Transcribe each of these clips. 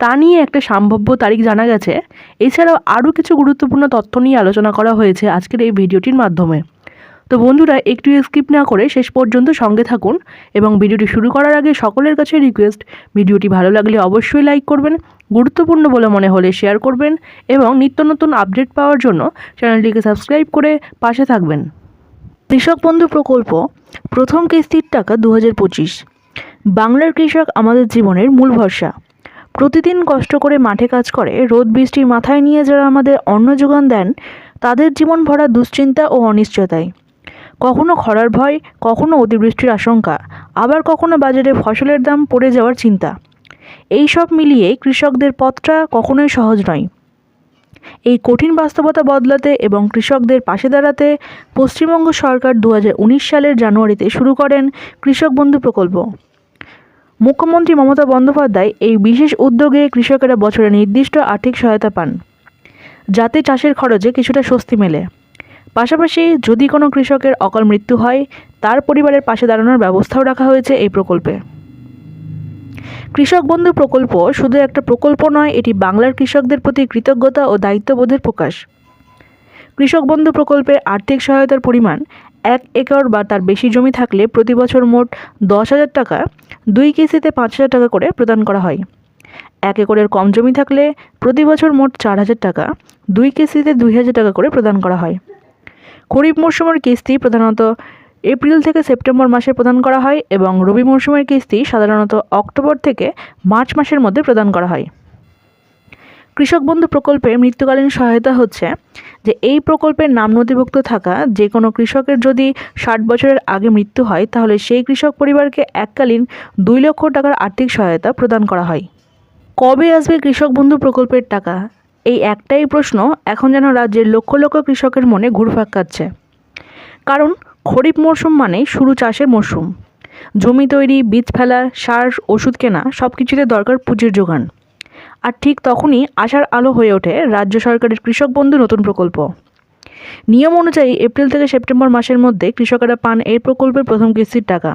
তা নিয়ে একটা সম্ভাব্য তারিখ জানা গেছে। এছাড়াও আরও কিছু গুরুত্বপূর্ণ তথ্য নিয়ে আলোচনা করা হয়েছে আজকের এই ভিডিওটির মাধ্যমে। তো বন্ধুরা, একটু স্কিপ না করে শেষ পর্যন্ত সঙ্গে থাকুন এবং ভিডিওটি শুরু করার আগে সকলের কাছে রিকোয়েস্ট ভিডিওটি ভালো লাগলে অবশ্যই লাইক করবেন, গুরুত্বপূর্ণ বলে মনে হলে শেয়ার করবেন এবং নিত্য নতুন আপডেট পাওয়ার জন্য চ্যানেলটিকে সাবস্ক্রাইব করে পাশে থাকবেন। কৃষক বন্ধু প্রকল্প, প্রথম কিস্তির টাকা দু হাজার পঁচিশ। বাংলার কৃষক আমাদের জীবনের মূল ভরসা। প্রতিদিন কষ্ট করে মাঠে কাজ করে, রোদ বৃষ্টি মাথায় নিয়ে যারা আমাদের অন্ন যোগান দেন, তাদের জীবন ভরা দুশ্চিন্তা ও অনিশ্চয়তায়। কখনো খরার ভয়, কখনো অতিবৃষ্টির আশঙ্কা, আবার কখনো বাজারে ফসলের দাম পড়ে যাওয়ার চিন্তা। এই সব মিলিয়ে কৃষকদের পথটা কখনোই সহজ নয়। এই কঠিন বাস্তবতা বদলাতে এবং কৃষকদের পাশে দাঁড়াতে পশ্চিমবঙ্গ সরকার দু হাজার উনিশ সালের জানুয়ারিতে শুরু করেন কৃষক বন্ধু প্রকল্প। মুখ্যমন্ত্রী মমতা বন্দ্যোপাধ্যায় এই বিশেষ উদ্যোগে কৃষকেরা বছরে নির্দিষ্ট আর্থিক সহায়তা পান। যাতে চাষের খরচে কিছুটা স্বস্তি মেলে। পাশাপাশি যদি কোনো কৃষকের অকাল মৃত্যু হয়, তার পরিবারের পাশে দাঁড়ানোর ব্যবস্থাও রাখা হয়েছে এই প্রকল্পে। কৃষক বন্ধু প্রকল্প শুধু একটা প্রকল্প নয়, এটি বাংলার কৃষকদের প্রতি কৃতজ্ঞতা ও দায়িত্ববোধের প্রকাশ। কৃষক বন্ধু প্রকল্পের আর্থিক সহায়তার পরিমাণ এক একর বা তার বেশি জমি থাকলে প্রতি বছর মোট দশ হাজার টাকা দুই কিস্তিতে পাঁচ হাজার টাকা করে প্রদান করা হয়। এক একরের কম জমি থাকলে প্রতি বছর মোট চার হাজার টাকা দুই কিস্তিতে দুই হাজার টাকা করে প্রদান করা হয়। খরিফ মরশুমের কিস্তি প্রধানত এপ্রিল থেকে সেপ্টেম্বর মাসে প্রদান করা হয় এবং রবি মরশুমের কিস্তি সাধারণত অক্টোবর থেকে মার্চ মাসের মধ্যে প্রদান করা হয়। কৃষক বন্ধু প্রকল্পে মৃত্যুকালীন সহায়তা হচ্ছে যে এই প্রকল্পের নাম নথিভুক্ত থাকা যে কোনো কৃষকের যদি ষাট বছরের আগে মৃত্যু হয়, তাহলে সেই কৃষক পরিবারকে এককালীন দুই লক্ষ টাকার আর্থিক সহায়তা প্রদান করা হয়। কবে আসবে কৃষক বন্ধু প্রকল্পের টাকা? এই একটাই প্রশ্ন এখন যেন রাজ্যের লক্ষ লক্ষ কৃষকের মনে ঘুরপাক কাটছে কারণ খরিফ মরশুম মানেই শুরু চাষের মরশুম। জমি তৈরি, বীজ ফেলা, সার, ওষুধ কেনা সব কিছুতে দরকার পুঁজির যোগান। আর ঠিক তখনই আশার আলো হয়ে ওঠে রাজ্য সরকারের কৃষক বন্ধু নতুন প্রকল্প। নিয়ম অনুযায়ী এপ্রিল থেকে সেপ্টেম্বর মাসের মধ্যে কৃষকেরা পান এই প্রকল্পের প্রথম কিস্তির টাকা।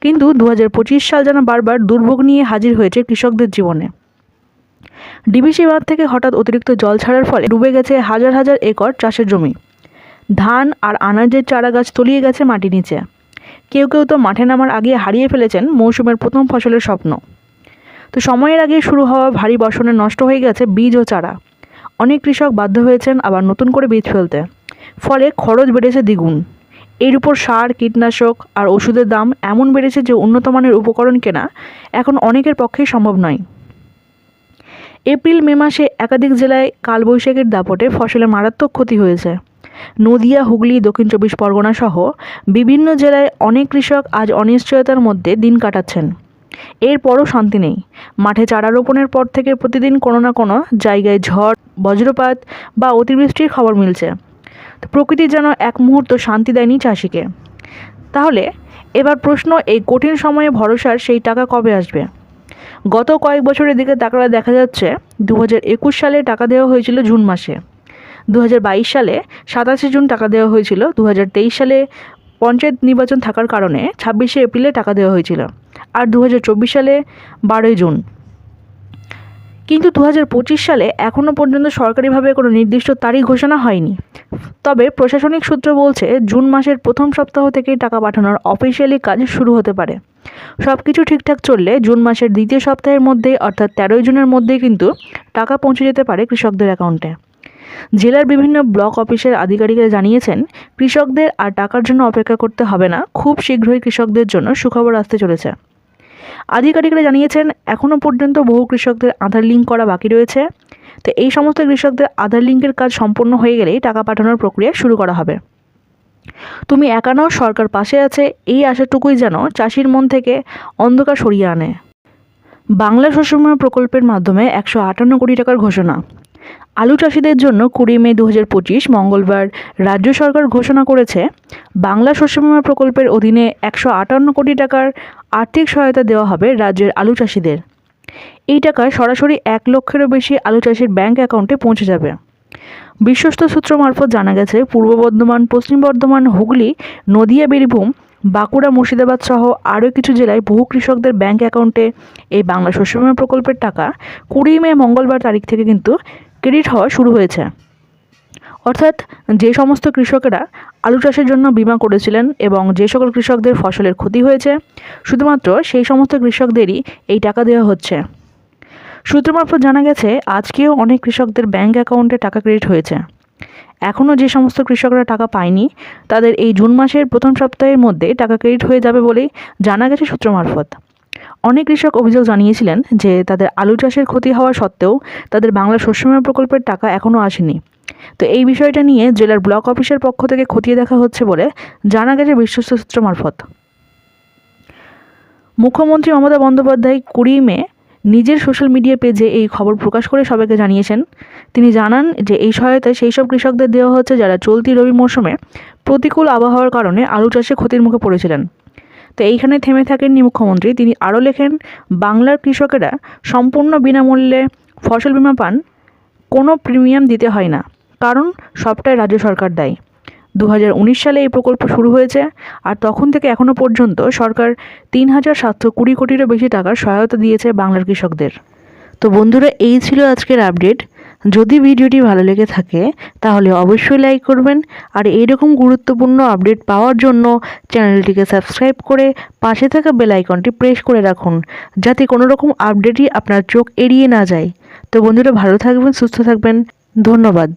কিন্তু দু পঁচিশ সাল যেন বারবার দুর্ভোগ নিয়ে হাজির হয়েছে কৃষকদের জীবনে। ডিবিসি বাঁধ থেকে হঠাৎ অতিরিক্ত জল ছাড়ার ফলে ডুবে গেছে হাজার হাজার একর চাষের জমি। ধান আর আনাজের চারা গাছ তলিয়ে গেছে মাটি নিচে। কেউ কেউ তো মাঠে নামার আগে হারিয়ে ফেলেছেন মৌসুমের প্রথম ফসলের স্বপ্ন। তো সময়ের আগে শুরু হওয়া ভারী বর্ষণে নষ্ট হয়ে গেছে বীজ ও চারা। অনেক কৃষক বাধ্য হয়েছেন আবার নতুন করে বীজ ফেলতে। ফলে খরচ বেড়েছে দ্বিগুণ। এর উপর সার, কীটনাশক আর ওষুধের দাম এমন বেড়েছে যে উন্নত মানের উপকরণ কেনা এখন অনেকের পক্ষেই সম্ভব নয়। এপ্রিল, মে মাসে একাধিক জেলায় কালবৈশাখীর দাপটে ফসলের মারাত্মক ক্ষতি হয়েছে। নদিয়া, হুগলি, দক্ষিণ চব্বিশ পরগনা সহ বিভিন্ন জেলায় অনেক কৃষক আজ অনিশ্চয়তার মধ্যে দিন কাটাচ্ছেন। এরপরও শান্তি নেই। মাঠে চারা রোপণের পর থেকে প্রতিদিন কোনো না কোনো জায়গায় ঝড়, বজ্রপাত বা অতিবৃষ্টির খবর মিলছে। প্রকৃতি যেন এক মুহূর্ত শান্তি দেয়নি চাষিকে। তাহলে এবার প্রশ্ন, এই কঠিন সময়ে ভরসার সেই টাকা কবে আসবে? গত কয়েক বছরের দিকে তাকালে দেখা যাচ্ছে দু সালে টাকা দেওয়া হয়েছিল জুন মাসে। দু হাজার বাইশ সালে সাতাশে জুন টাকা দেওয়া হয়েছিল। দু হাজার তেইশ সালে পঞ্চায়েত নির্বাচন থাকার কারণে ছাব্বিশে এপ্রিলে টাকা দেওয়া হয়েছিল। আর দু হাজার চব্বিশ সালে বারোই জুন। কিন্তু দু হাজার পঁচিশ সালে এখনও পর্যন্ত সরকারিভাবে কোনো নির্দিষ্ট তারিখ ঘোষণা হয়নি। তবে প্রশাসনিক সূত্র বলছে জুন মাসের প্রথম সপ্তাহ থেকেই টাকা পাঠানোর অফিসিয়ালি কাজ শুরু হতে পারে। সব কিছু ঠিকঠাক চললে জুন মাসের দ্বিতীয় সপ্তাহের মধ্যেই অর্থাৎ তেরোই জুনের মধ্যেই কিন্তু টাকা পৌঁছে যেতে পারে কৃষকদের অ্যাকাউন্টে। জেলার বিভিন্ন ব্লক অফিসের আধিকারিকরা জানিয়েছেন, কৃষকদের আর টাকার জন্য অপেক্ষা করতে হবে না, খুব শীঘ্রই কৃষকদের জন্য সুখবর আসতে চলেছে। আধিকারিকরা জানিয়েছেন, এখনও পর্যন্ত বহু কৃষকদের আধার লিঙ্ক করা বাকি রয়েছে। তো এই সমস্ত কৃষকদের আধার লিঙ্কের কাজ সম্পন্ন হয়ে গেলেই টাকা পাঠানোর প্রক্রিয়া শুরু করা হবে। তুমি একা নও, সরকার পাশে আছে। এই আশাটুকুই যেন চাষির মন থেকে অন্ধকার সরিয়ে আনে। বাংলা শস্যময় প্রকল্পের মাধ্যমে একশো আটান্ন কোটি টাকার ঘোষণা। আলু চাষিদের জন্য কুড়ি মে দু হাজার পঁচিশ মঙ্গলবার রাজ্য সরকার ঘোষণা করেছে, বাংলা শস্য বিমা প্রকল্পের অধীনে একশো আটান্ন কোটি টাকার আর্থিক সহায়তা দেওয়া হবে রাজ্যের আলু চাষিদের। এই টাকা সরাসরি এক লক্ষেরও বেশি আলু চাষির ব্যাংক অ্যাকাউন্টে পৌঁছে যাবে। বিশ্বস্ত সূত্র মারফত জানা গেছে, পূর্ব বর্ধমান, পশ্চিম বর্ধমান, হুগলি, নদিয়া, বীরভূম, বাঁকুড়া, মুর্শিদাবাদ সহ আরও কিছু জেলায় বহু কৃষকদের ব্যাংক অ্যাকাউন্টে এই বাংলা শস্য বিমা প্রকল্পের টাকা কুড়ি মে মঙ্গলবার তারিখ থেকে কিন্তু ক্রেডিট হওয়া শুরু হয়েছে। অর্থাৎ যে সমস্ত কৃষকেরা আলু চাষের জন্য বিমা করেছিলেন এবং যে সকল কৃষকদের ফসলের ক্ষতি হয়েছে, শুধুমাত্র সেই সমস্ত কৃষকদেরই এই টাকা দেওয়া হচ্ছে। সূত্র মারফত জানা গেছে, আজকেও অনেক কৃষকদের ব্যাংক অ্যাকাউন্টে টাকা ক্রেডিট হয়েছে। এখনও যে সমস্ত কৃষকরা টাকা পায়নি, তাদের এই জুন মাসের প্রথম সপ্তাহের মধ্যে টাকা ক্রেডিট হয়ে যাবে বলেই জানা গেছে সূত্র মারফত। অনেক কৃষক অভিযোগ জানিয়েছিলেন যে তাদের আলু চাষের ক্ষতি হওয়া সত্ত্বেও তাদের বাংলা শস্য বিমা প্রকল্পের টাকা এখনও আসেনি। তো এই বিষয়টা নিয়ে জেলার ব্লক অফিসের পক্ষ থেকে খতিয়ে দেখা হচ্ছে বলে জানা গেছে বিশ্বস্ত সূত্র মারফত। মুখ্যমন্ত্রী মমতা বন্দ্যোপাধ্যায় কুড়ি মে নিজের সোশ্যাল মিডিয়া পেজে এই খবর প্রকাশ করে সবাইকে জানিয়েছেন। তিনি জানান যে এই সহায়তায় সেই সব কৃষকদের দেওয়া হচ্ছে যারা চলতি রবি মৌসুমে প্রতিকূল আবহাওয়ার কারণে আলু চাষে ক্ষতির মুখে পড়েছিলেন। তো এইখানে থেমে থাকেননি মুখ্যমন্ত্রী তিনি আরও লেখেন, বাংলার কৃষকেরা সম্পূর্ণ বিনামূল্যে ফসল বিমা পান, কোনো প্রিমিয়াম দিতে হয় না, কারণ সবটাই রাজ্য সরকার দেয়। দু হাজার উনিশ সালে এই প্রকল্প শুরু হয়েছে আর তখন থেকে এখনও পর্যন্ত সরকার তিন হাজার সাতশো কুড়ি কোটিরও বেশি টাকার সহায়তা দিয়েছে বাংলার কৃষকদের। তো বন্ধুরা, এই ছিল আজকের আপডেট। যদি ভিডিওটি ভালো লেগে থাকে, তাহলে অবশ্যই লাইক করবেন। আর এইরকম গুরুত্বপূর্ণ আপডেট পাওয়ার জন্য চ্যানেলটিকে সাবস্ক্রাইব করে পাশে থাকা বেল আইকনটি প্রেস করে রাখুন, যাতে কোনো রকম আপডেটই আপনার চোখ এড়িয়ে না যায়। তো বন্ধুরা, ভালো থাকবেন, সুস্থ থাকবেন। ধন্যবাদ।